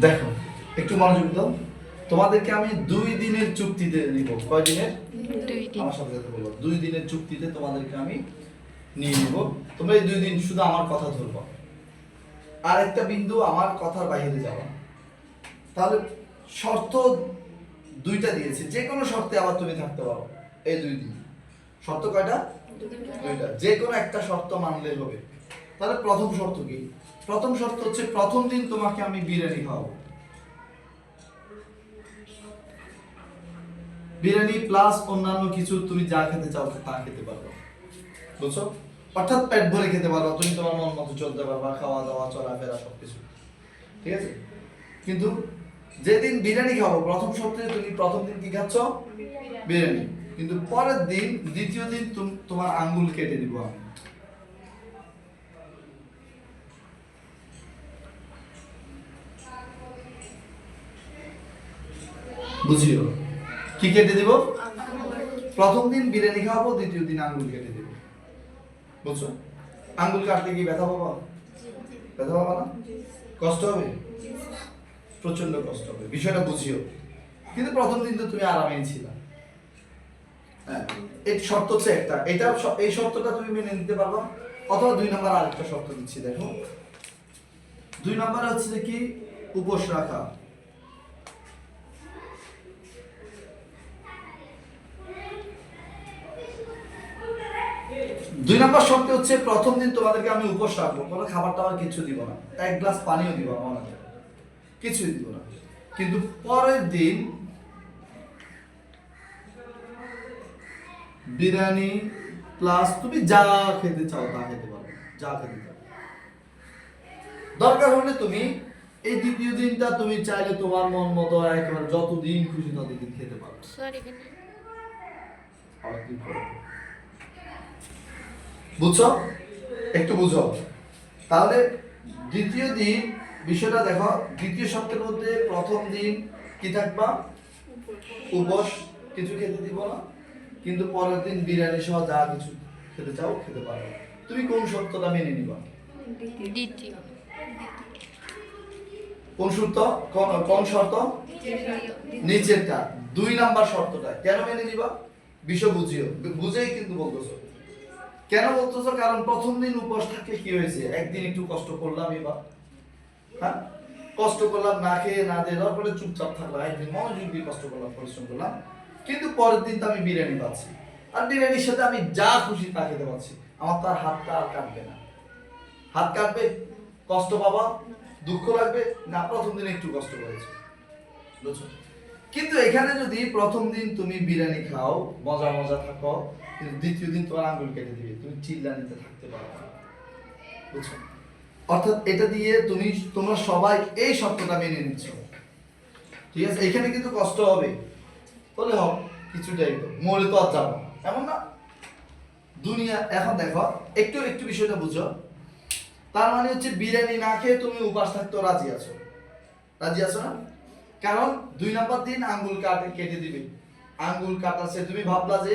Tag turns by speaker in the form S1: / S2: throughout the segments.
S1: দেখো একটু মনোযোগ দাও। তোমাদেরকে আমি দুই দিনের চুক্তিতে নিব। কয় দিনের?
S2: দুই
S1: আমার সাথে সাথে বলব দুই দিনের চুক্তিতে তোমাদেরকে আমি নিয়ে নিব। তোমরা এই দুই দিন শুধু আমার কথা ধরবো। আর একটা বিন্দু আমার কথার বাইরে যাওয়া তাহলে শর্ত দুইটা দিয়েছে। যে কোনো শর্তে আবার তুমি থাকতে পারো এই দুই দিন। শর্ত কয়টা? দুইটা। যে কোনো একটা শর্ত মানলে হবে। তাহলে প্রথম শর্ত কি? প্রথম শর্ত হচ্ছে প্রথম দিন তোমাকে আমি বিরিয়ানি খাওয়াবো। বিরিয়ানি প্লাস অন্যান্য কিছু তুমি যা খেতে চাও তা খেতে পারবে বুঝছ? অর্থাৎ পেট ভরে খেতে পারবা তুমি তোমার মন মতো চলতে পারবা খাওয়া দাওয়া চলাফেরা সবকিছু। ঠিক আছে? কিন্তু যেদিন বিরিয়ানি খাব প্রথম সপ্তাহে তুমি প্রথম দিন কি খাচ্ছ? বিরিয়ানি। কিন্তু পরের দিন দ্বিতীয় দিন তুম- তোমার আঙ্গুল কেটে দিব আমি। বুঝিও কি কেটে দিব? প্রথম দিন বিরিয়ানি খাওয়াবো, দ্বিতীয় দিন আঙ্গুল কেটে দিব। বুঝছ? আঙ্গুল কাটলে কি ব্যথা পাবা? ব্যথা পাবা না? কষ্ট হবে? প্রচণ্ড কষ্ট হবে। বিষয়টা বুঝিও। কিন্তু প্রথম দিন তো তুমি আরামেই ছিল। হ্যাঁ এই শর্ত হচ্ছে একটা। এটা এই শর্তটা তুমি মেনে নিতে পারবা। অথবা দুই নম্বর আরেকটা শর্ত দিচ্ছি, দেখো। দুই নম্বরে হচ্ছে কি? উপোস রাখা দুই নম্বর শর্ত হচ্ছে প্রথম দিন তোমাদেরকে আমি উপোস রাখব। কোনো খাবার টাবার কিছু দিব না। এক গ্লাস পানিও দিব না কিছুই দিব না। কিন্তু পরের দিন বিরিয়ানি প্লাস তুমি যা খেতে চাও তা খেতে পারো। যা খেতে চাও। দরকার হলে তুমি এই দ্বিতীয় দিনটা তুমি চাইলে তোমার মন মতো একেবারে যতদিন খুশি ততদিন খেতে পারো? বুঝছ? একটু বুঝো। তাহলে দ্বিতীয় দিন বিষয়টা দেখো দ্বিতীয় সপ্তাহের মধ্যে প্রথম দিন কি থাকবা? উপোস। কিছু খেতে দিব না। কিন্তু পরের দিন বিরিয়ানি সহ যা কিছু খেতে চাও খেতে পারো। তুমি কোন সত্যটা মেনে নিবা?
S2: দ্বিতীয়।
S1: কোন শর্ত কোন কোন শর্ত? নিচেরটা। দুই নাম্বার শর্তটা। কেন মেনে নিবা? বিষয় বুঝিও। বুঝেই কিন্তু বলতেছো। কেন বলতেছো? কারণ প্রথম দিন উপোস থাকলে কি হয়েছে? একদিন একটু কষ্ট করলাম এবার। হ্যাঁ? কষ্ট করলাম, না খেয়ে, না দিয়ে, তারপরে চুপচাপ থাকলাম। একদিন মনোযোগ দিয়ে কষ্ট করলাম, পরিশ্রম করলাম। কিন্তু পরের দিন তো আমি বিরিয়ানি পাচ্ছি। আর বিরিয়ানির সাথে আমি যা খুশি তা খেতে পাচ্ছি। আমার তার হাতটা আর কাটবে না। হাত কাটবে, কষ্ট পাবা, দুঃখ লাগবে, না প্রথম দিন একটু কষ্ট করেছে। বুঝছ? কিন্তু এখানে যদি প্রথম দিন তুমি বিরিয়ানি খাও, মজা মজা থাকো কিন্তু দ্বিতীয় দিন তোমার আঙ্গুল কেটে দিবে, তুমি চিল্লানিতে থাকতে পারবে বুঝছ? অর্থাৎ এটা দিয়ে তুমি, তোমরা সবাই এই শর্তটা মেনে নিচ্ছ। ঠিক আছে? এখানে কিন্তু কষ্ট হবে। বলে হোক কিছুটাই তো মরে তো আর যাব এমন না? দুনিয়া, এখন দেখো, একটু একটু বিষয়টা বুঝো। তার মানে হচ্ছে বিরিয়ানি না খেয়ে তুমি উপাস থাকতেও রাজি আছো। রাজি আছো না? কারণ দুই নাম্বার দিন আঙ্গুল কাটে, কেটে দিবে। আঙ্গুল কাটাছে তুমি ভাবলা যে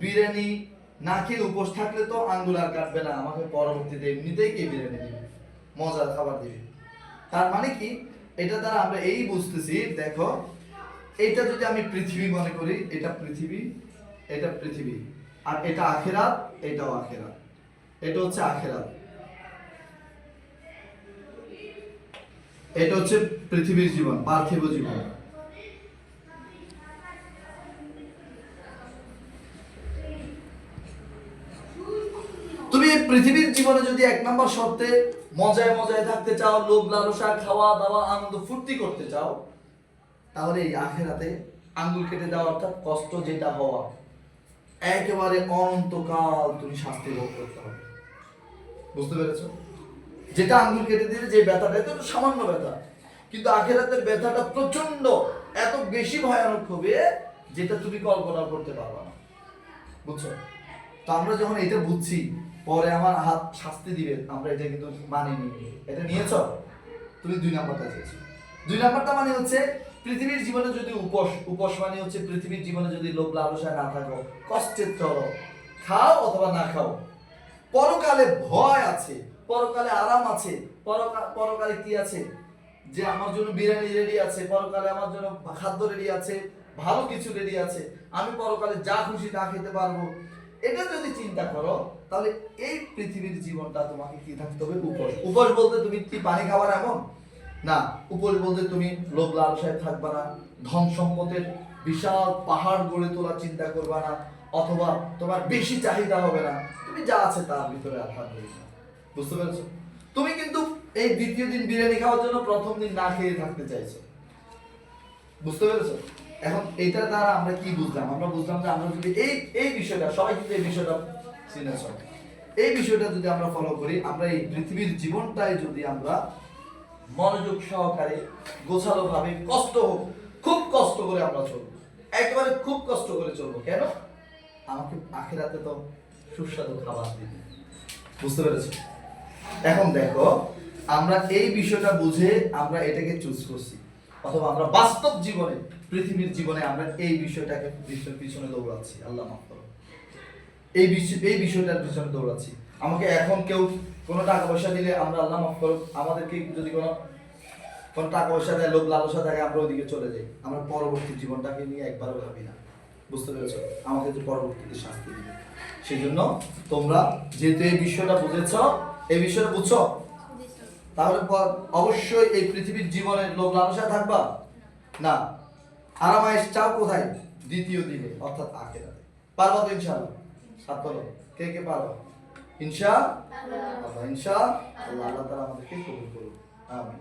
S1: বিরিয়ানি না খেয়ে উপোস থাকলে তো আঙ্গুল আর কাটবে না। আমাকে পরবর্তীতে এমনিতেই কে বিরিয়ানি দিবে? মজার খাবার দিবে। তার মানে কি? এটা দ্বারা আমরা এই বুঝতেছি, দেখো, এটা যদি আমি পৃথিবী মনে করি, এটা পৃথিবী এটা পৃথিবী। আর এটা আখেরাত, এটাও আখেরাত। এটা হচ্ছে আখেরাত। এটা হচ্ছে পৃথিবীর জীবন, পার্থিব জীবন। তুমি পৃথিবীর জীবনে যদি এক নম্বর শর্তে মজায় মজায় থাকতে চাও, লোভ, লালসা, খাওয়া, দাওয়া, আনন্দ, ফুর্তি করতে চাও, তাহলে এই আখেরাতে আঙ্গুল কেটে দেওয়া অর্থাৎ কষ্ট যেটা হওয়া, একেবারে অনন্তকাল তুমি শাস্তি ভোগ করতে হবে। বুঝতে পেরেছ? যেটা আঙ্গুল কেটে দিলে যে ব্যথাটা, এটা সামান্য ব্যথা, কিন্তু আখেরাতের ব্যথাটা প্রচণ্ড এত বেশি ভয়ানক হবে যেটা তুমি কল্পনা করতে পারবে না। বুঝছ? তো আমরা যখন এটা বুঝছি, পরে আমার হাত শাস্তি দিবে, আমরা এটা কিন্তু মানিনি এটা নিয়েছো? তুমি দুই নাম্বারটা চেয়েছো। দুই নাম্বারটা মানে হচ্ছে, পৃথিবীর জীবনে যদি উপোস উপোস মানে হচ্ছে পৃথিবীর জীবনে যদি লোভ লালসায় না থাকো, কষ্টের চলো খাও অথবা না খাও, পরকালে ভয় আছে, পরকালে আরাম আছে, পরকা- পরকালে কি আছে? যে আমার জন্য বিরিয়ানি রেডি আছে, পরকালে আমার জন্য খাদ্য রেডি আছে, ভালো কিছু রেডি আছে, আমি পরকালে যা খুশি তা খেতে পারব। এটা যদি চিন্তা করো, তাহলে এই পৃথিবীর জীবনটা তোমাকে কি থাকতে হবে? উপোস। উপোস বলতে তুমি কি পানি খাবার এমন না, উপোস বলতে তুমি লোভ লালসায় থাকবা না ধন সম্পদের বিশাল পাহাড় গড়ে তোলার চিন্তা করবা না, অথবা তোমার বেশি চাহিদা হবে না। তুমি যা আছে তার ভিতরে আলহামদুলিল্লাহ বুঝতে পেরেছ? তুমি কিন্তু এই দ্বিতীয় দিন বিরিয়ানি খাওয়ার জন্য প্রথম দিন না খেয়ে থাকতে চাইছো। বুঝতে পেরেছ? এখন এটা দ্বারা আমরা কি বুঝলাম? আমরা বুঝলাম যে আমরা যদি এই এই বিষয়টা, সবাই কিন্তু এই বিষয়টা চিনেছ এই বিষয়টা যদি আমরা ফলো করি, আমরা এই পৃথিবীর জীবনটাই যদি আমরা মনোযোগ সহকারে গোছালো ভাবে কষ্ট হোক, খুব কষ্ট করে আমরা চলবো। একেবারে খুব কষ্ট করে চলবো। কেন? আমাকে আখেরাতে তো সুস্বাদু খাবার দিবে। বুঝতে পেরেছ? এখন দেখো, আমরা এই বিষয়টা বুঝে আমরা এটাকে চুজ করছি। অথবা আমরা বাস্তব জীবনে পৃথিবীর জীবনে আমরা এই বিষয়টাকে পিছনে দৌড়াচ্ছি। আল্লাহ মাফ করো। এই বিষয় এই বিষয়টার পিছনে দৌড়াচ্ছি। আমাকে এখন কেউ কোনো টাকা পয়সা দিলে আমরা আল্লাহ মাফ করো, আমাদেরকে যদি কোনো কোনো টাকা পয়সা দেয় লোক লালসা থাকে, আমরা ওইদিকে চলে যাই। আমরা পরবর্তী জীবনটাকে নিয়ে একবারও ভাবি না। বুঝতে পেরেছ? আমাকে যে পরবর্তীতে শাস্তি দিবে। সেই জন্য তোমরা যেহেতু এই বিষয়টা বুঝেছ, এই বিষয়টা বুঝছ? তাহলে অবশ্যই এই পৃথিবীর জীবনের লোক লালসা থাকবা? না। আরামায়েশ চাও কোথায়? দ্বিতীয় দিনে অর্থাৎ আখেরাতে। পারবা তো ইনশাআল্লাহ? সাত বলো কে কে পারো? ইনশা আল্লাহ। ইনশা আল্লাহ আল্লাহ তাআলা আমাদেরকে কবুল করুন আমিন।